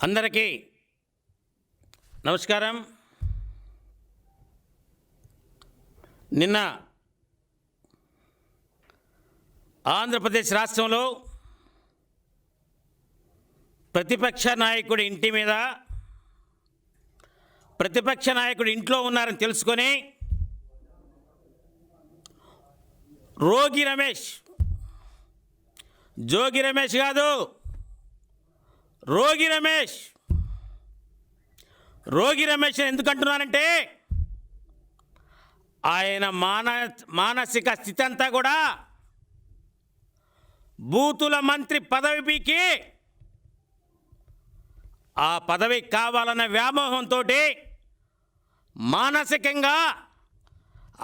అందరికీ నమస్కారం. నిన్న ఆంధ్రప్రదేశ్ రాష్ట్రంలో ప్రతిపక్ష నాయకుడి ఇంటి మీద ప్రతిపక్ష నాయకుడు ఇంట్లో ఉన్నారని తెలుసుకొని రోగి రమేష్ జోగి రమేష్ కాదు రోగి రమేష్. రోగి రమేష్ ఎందుకు అంటున్నానంటే ఆయన మాన మానసిక స్థితి అంతా కూడా బూతుల మంత్రి పదవి పీకి ఆ పదవి కావాలన్న వ్యామోహంతో మానసికంగా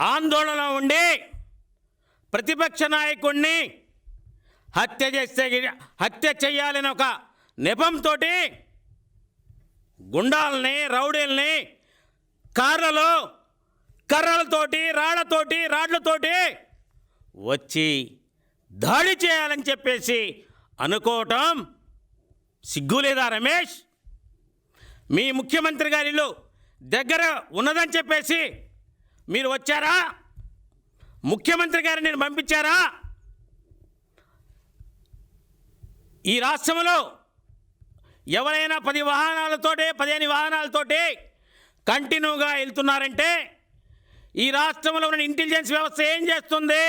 ఆందోళన ఉండి ప్రతిపక్ష నాయకుడిని హత్య చేస్తే హత్య చేయాలని ఒక నెపంతో గుండాలని రౌడీల్ని కార్లలో కర్రలతోటి రాళ్ళతోటి రాడ్లతోటి వచ్చి దాడి చేయాలని చెప్పేసి అనుకోవటం సిగ్గులేదా రమేష్? మీ ముఖ్యమంత్రి గారి ఇల్లు దగ్గర ఉన్నదని చెప్పేసి మీరు వచ్చారా? ముఖ్యమంత్రి గారిని నేను పంపించారా? ఈ రాష్ట్రంలో ఎవరైనా పది వాహనాలతోటి పదిహేను వాహనాలతోటి కంటిన్యూగా వెళ్తున్నారంటే ఈ రాష్ట్రంలో ఉన్న ఇంటెలిజెన్స్ వ్యవస్థ ఏం చేస్తుంది?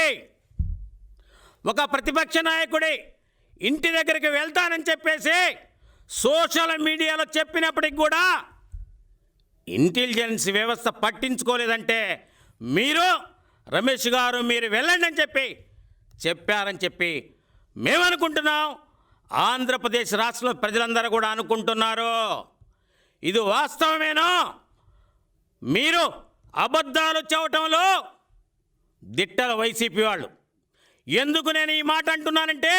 ఒక ప్రతిపక్ష నాయకుడి ఇంటి దగ్గరికి వెళ్తానని చెప్పేసి సోషల్ మీడియాలో చెప్పినప్పటికి కూడా ఇంటెలిజెన్స్ వ్యవస్థ పట్టించుకోలేదంటే మీరు రమేష్ గారు మీరు వెళ్ళండి అని చెప్పి చెప్పారని చెప్పి మేమనుకుంటున్నాం. ఆంధ్రప్రదేశ్ రాష్ట్రంలో ప్రజలందరూ కూడా అనుకుంటున్నారు. ఇది వాస్తవమేనో? మీరు అబద్ధాలు చెప్పటంలో దిట్టల వైసీపీ వాళ్ళు. ఎందుకు నేను ఈ మాట అంటున్నానంటే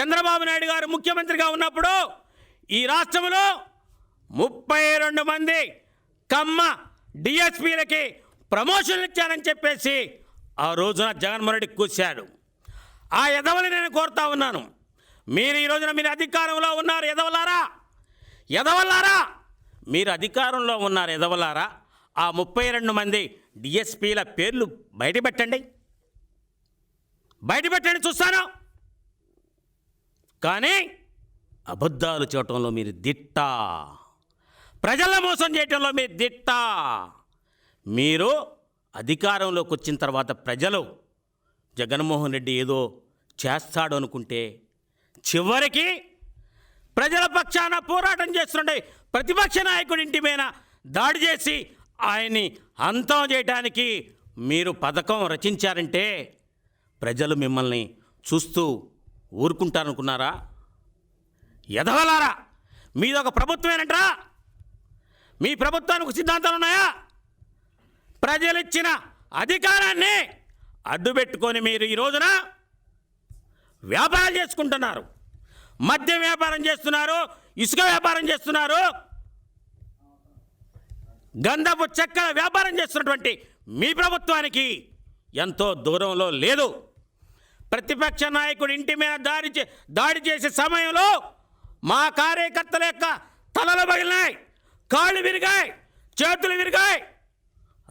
చంద్రబాబు నాయుడు గారు ముఖ్యమంత్రిగా ఉన్నప్పుడు ఈ రాష్ట్రంలో ముప్పై రెండు మంది కమ్మ డిఎస్పీలకి ప్రమోషన్లు ఇచ్చానని చెప్పేసి ఆ రోజున జగన్మోహన్ రెడ్డి కూర్చాడు ఆ ఎదవని నేను కోరుతా ఉన్నాను. మీరు ఈ రోజున మీరు అధికారంలో ఉన్నారు ఎదవలారా? ఎదవలారా? మీరు అధికారంలో ఉన్నారు ఎదవలారా? ఆ ముప్పై రెండు మంది డిఎస్పీల పేర్లు బయటపెట్టండి. బయటపెట్టండి చూస్తాను. కానీ అబద్ధాలు చేయటంలో మీరు దిట్ట. ప్రజల మోసం చేయటంలో మీరు దిట్ట. మీరు అధికారంలోకి వచ్చిన తర్వాత ప్రజలు జగన్మోహన్ రెడ్డి ఏదో చేస్తాడు అనుకుంటే చివరికి ప్రజల పక్షాన పోరాటం చేస్తుండే ప్రతిపక్ష నాయకుడి ఇంటి మీద దాడి చేసి ఆయన్ని అంతం చేయడానికి మీరు పథకం రచించారంటే ప్రజలు మిమ్మల్ని చూస్తూ ఊరుకుంటారనుకున్నారా? ఎదవలారా? మీదొక ప్రభుత్వమేనంటారా మీ ప్రభుత్వానికి సిద్ధాంతాలు ఉన్నాయా? ప్రజలిచ్చిన అధికారాన్ని అడ్డుపెట్టుకొని మీరు ఈ రోజున వ్యాపారాలు చేసుకుంటున్నారు. మద్యం వ్యాపారం చేస్తున్నారు ఇసుక వ్యాపారం చేస్తున్నారు. గంధపు చెక్కల వ్యాపారం చేస్తున్నటువంటి మీ ప్రభుత్వానికి ఎంతో దూరంలో లేదు. ప్రతిపక్ష నాయకుడు ఇంటి మీద దాడి చే దాడి చేసే సమయంలో మా కార్యకర్తల యొక్క తలలు పగిలినాయి కాళ్ళు విరిగాయి చేతులు విరిగాయి.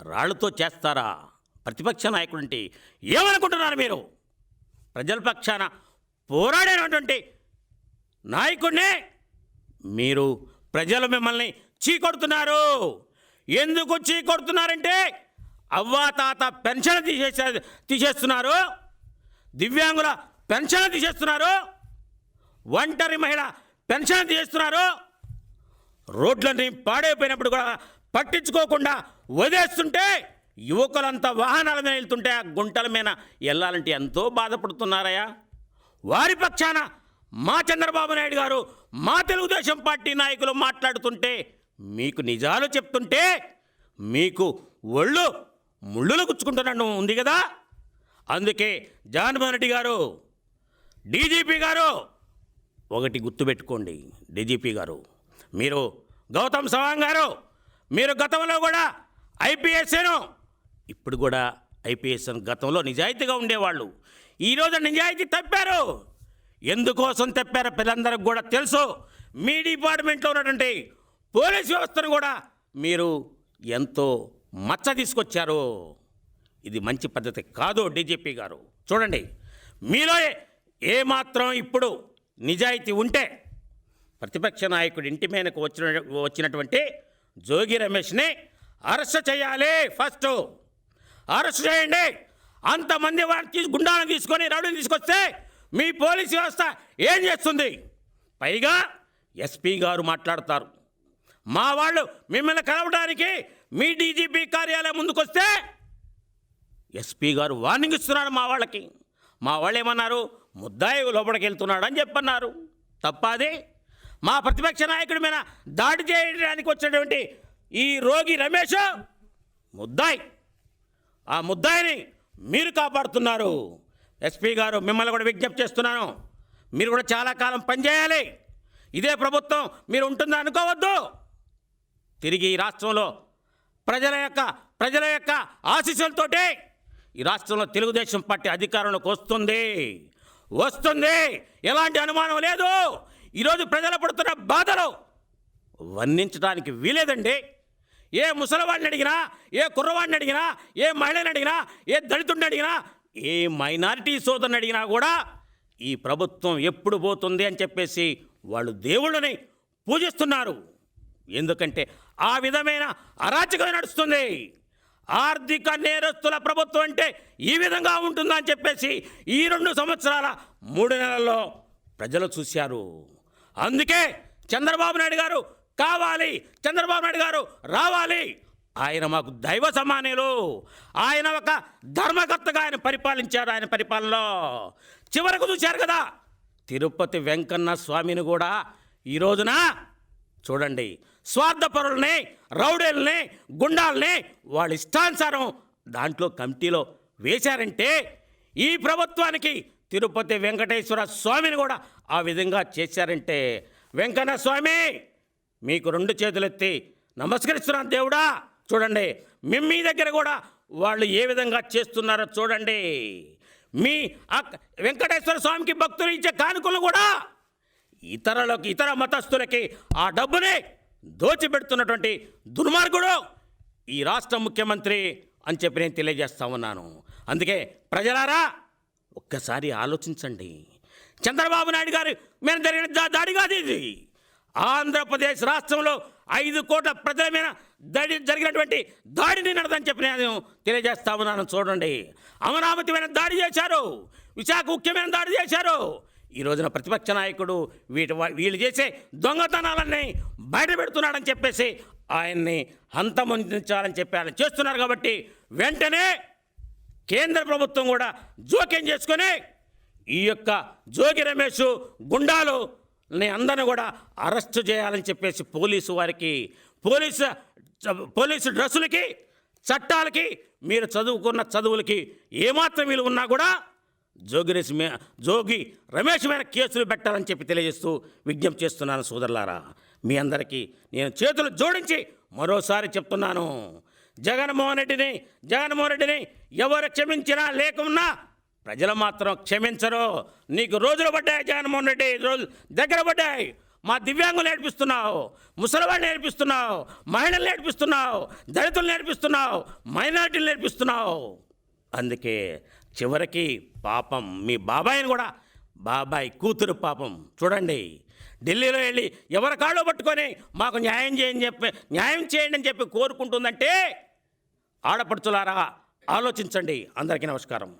రాళ్ళతో చేస్తారా? ప్రతిపక్ష నాయకుడు అంటే ఏమనుకుంటున్నారు మీరు? ప్రజల పక్షాన పోరాడేటువంటి నాయకుడినే మీరు ప్రజలు మిమ్మల్ని చీకొడుతున్నారు. ఎందుకు చీకొడుతున్నారంటే అవ్వా తాత పెన్షన్ తీసేసే తీసేస్తున్నారు. దివ్యాంగుల పెన్షన్ తీసేస్తున్నారు. ఒంటరి మహిళ పెన్షన్ తీసేస్తున్నారు. రోడ్లన్నీ పాడైపోయినప్పుడు కూడా పట్టించుకోకుండా వదిలేస్తుంటే యువకులంతా వాహనాల మీద వెళ్తుంటే ఆ గుంటల మీద వెళ్ళాలంటే ఎంతో బాధపడుతున్నారయ్యా. వారి పక్షాన మా చంద్రబాబు నాయుడు గారు మా తెలుగుదేశం పార్టీ నాయకులు మాట్లాడుతుంటే మీకు నిజాలు చెప్తుంటే మీకు ఒళ్ళు ముళ్ళులు గుచ్చుకుంటున్నట్టు ఉంది కదా. అందుకే జగన్మోహన్ రెడ్డి గారు డీజీపీ గారు ఒకటి గుర్తుపెట్టుకోండి డీజీపీ గారు మీరు గౌతమ్ సవాంగ్ గారు మీరు గతంలో కూడా ఐపీఎస్ఏను ఇప్పుడు కూడా ఐపీఎస్ గతంలో నిజాయితీగా ఉండేవాళ్ళు. ఈరోజు నిజాయితీ తప్పారు. ఎందుకోసం తప్పారో పిల్లలందరికి కూడా తెలుసు. మీ డిపార్ట్మెంట్లో ఉన్నటువంటి పోలీస్ వ్యవస్థను కూడా మీరు ఎంతో మచ్చ తీసుకొచ్చారు. ఇది మంచి పద్ధతి కాదు డీజీపీ గారు. చూడండి మీలో ఏమాత్రం ఇప్పుడు నిజాయితీ ఉంటే ప్రతిపక్ష నాయకుడి ఇంటి మీదకు వచ్చిన వచ్చినటువంటి జోగి రమేష్ని అరెస్ట్ చేయాలి ఫస్ట్. అరెస్ట్ చేయండి. అంతమంది వాడిని తీసు గుండాలను తీసుకొని రౌడీని తీసుకొస్తే మీ పోలీస్ వ్యవస్థ ఏం చేస్తుంది? పైగా ఎస్పీ గారు మాట్లాడతారు. మా వాళ్ళు మిమ్మల్ని కలవడానికి మీ డీజీపీ కార్యాలయం ముందుకొస్తే ఎస్పీ గారు వార్నింగ్ ఇస్తున్నారు మా వాళ్ళకి. మా వాళ్ళు ఏమన్నారు? ముద్దాయి లోపలికి వెళ్తున్నాడు అని చెప్పన్నారు. తప్పాది. మా ప్రతిపక్ష నాయకుడి మీద దాడి చేయడానికి వచ్చినటువంటి ఈ రోగి రమేష్ ముద్దాయి. ఆ ముద్దాయిని మీరు కాపాడుతున్నారు. ఎస్పీ గారు మిమ్మల్ని కూడా విజ్ఞప్తి చేస్తున్నాను. మీరు కూడా చాలా కాలం పనిచేయాలి. ఇదే ప్రభుత్వం మీరు ఉంటుందా అనుకోవద్దు. తిరిగి ఈ రాష్ట్రంలో ప్రజల యొక్క ప్రజల యొక్క ఆశీస్సులతోటి ఈ రాష్ట్రంలో తెలుగుదేశం పార్టీ అధికారంలోకి వస్తుంది. వస్తుంది. ఎలాంటి అనుమానం లేదు. ఈరోజు ప్రజలు పడుతున్న బాధలు వర్ణించడానికి వీలేదండి. ఏ ముసలివాడిని అడిగినా ఏ కుర్రవాడిని అడిగినా ఏ మహిళని అడిగినా ఏ దళితుడిని అడిగినా ఏ మైనారిటీ సోదరుని అడిగినా కూడా ఈ ప్రభుత్వం ఎప్పుడు పోతుంది అని చెప్పేసి వాళ్ళు దేవుళ్ళని పూజిస్తున్నారు. ఎందుకంటే ఆ విధమైన అరాచకం నడుస్తుంది. ఆర్థిక నేరస్తుల ప్రభుత్వం అంటే ఈ విధంగా ఉంటుందని చెప్పేసి ఈ రెండు సంవత్సరాల మూడు నెలల్లో ప్రజలు చూశారు. అందుకే చంద్రబాబు నాయుడు గారు కావాలి. చంద్రబాబు నాయుడు గారు రావాలి. ఆయన మాకు దైవ సమానులు. ఆయన ఒక ధర్మకర్తగా ఆయన పరిపాలించారు ఆయన పరిపాలనలో. చివరకు చూశారు కదా తిరుపతి వెంకన్న స్వామిని కూడా ఈ రోజున చూడండి స్వార్థపరుల్ని రౌడీల్ని గుండాల్ని వాళ్ళ ఇష్టానుసారం దాంట్లో కమిటీలో వేశారంటే ఈ ప్రభుత్వానికి తిరుపతి వెంకటేశ్వర స్వామిని కూడా ఆ విధంగా చేశారంటే. వెంకన్న స్వామి మీకు రెండు చేతులెత్తి నమస్కరిస్తున్నాను దేవుడా. చూడండి మీ మీ దగ్గర కూడా వాళ్ళు ఏ విధంగా చేస్తున్నారో చూడండి. మీ వెంకటేశ్వర స్వామికి భక్తులు ఇచ్చే కానుకలు కూడా ఇతరులకు ఇతర మతస్థులకి ఆ డబ్బునే దోచిపెడుతున్నటువంటి దుర్మార్గుడు ఈ రాష్ట్ర ముఖ్యమంత్రి అని చెప్పి నేను తెలియజేస్తా ఉన్నాను. అందుకే ప్రజలారా ఒక్కసారి ఆలోచించండి. చంద్రబాబు నాయుడు గారి మీద జరిగిన దా- దాడి కాదు ఇది. ఆంధ్రప్రదేశ్ రాష్ట్రంలో ఐదు కోట్ల ప్రజల మీద దాడి జరిగినటువంటి దాడిని నడదని చెప్పి నేను తెలియజేస్తా ఉన్నాను. చూడండి. అమరావతి మీద దాడి చేశారు. విశాఖ ముఖ్యమైన దాడి చేశారు. ఈ రోజున ప్రతిపక్ష నాయకుడు వీటి వీళ్ళు చేసే దొంగతనాలన్నీ బయట పెడుతున్నాడని చెప్పేసి ఆయన్ని హంతమొందించాలని చెప్పి ఆయన చేస్తున్నారు కాబట్టి వెంటనే కేంద్ర ప్రభుత్వం కూడా జోక్యం చేసుకొని ఈ యొక్క జోగి రమేష్ గుండాలు అందరిని కూడా అరెస్ట్ చేయాలని చెప్పేసి పోలీసు వారికి పోలీసు పోలీసు డ్రెస్సులకి చట్టాలకి మీరు చదువుకున్న చదువులకి ఏమాత్రం విలువ ఉన్నా కూడా జోగి మే జోగి రమేష్ మీద కేసులు పెట్టాలని చెప్పి తెలియజేస్తూ విజ్ఞప్తి చేస్తున్నాను సోదరులారా. మీ అందరికీ నేను చేతులు జోడించి మరోసారి చెప్తున్నాను. జగన్మోహన్ రెడ్డిని జగన్మోహన్ రెడ్డిని ఎవరు క్షమించినా లేకున్నా ప్రజలు మాత్రం క్షమించరు. నీకు రోజులు పడ్డాయి జగన్మోహన్ రెడ్డి రోజు దగ్గర పడ్డాయి. మా దివ్యాంగులు నేర్పిస్తున్నావు ముసలివాళ్ళు నేర్పిస్తున్నావు మహిళలు నేర్పిస్తున్నావు దళితులు నేర్పిస్తున్నావు మైనార్టీలు నేర్పిస్తున్నావు. అందుకే చివరికి పాపం మీ బాబాయిని కూడా బాబాయ్ కూతురు పాపం. చూడండి ఢిల్లీలో వెళ్ళి ఎవరి కాళ్ళు పట్టుకొని మాకు న్యాయం చేయని చెప్పి న్యాయం చేయండి అని చెప్పి కోరుకుంటుందంటే ఆడపడుచులారా ఆలోచించండి. అందరికీ నమస్కారం.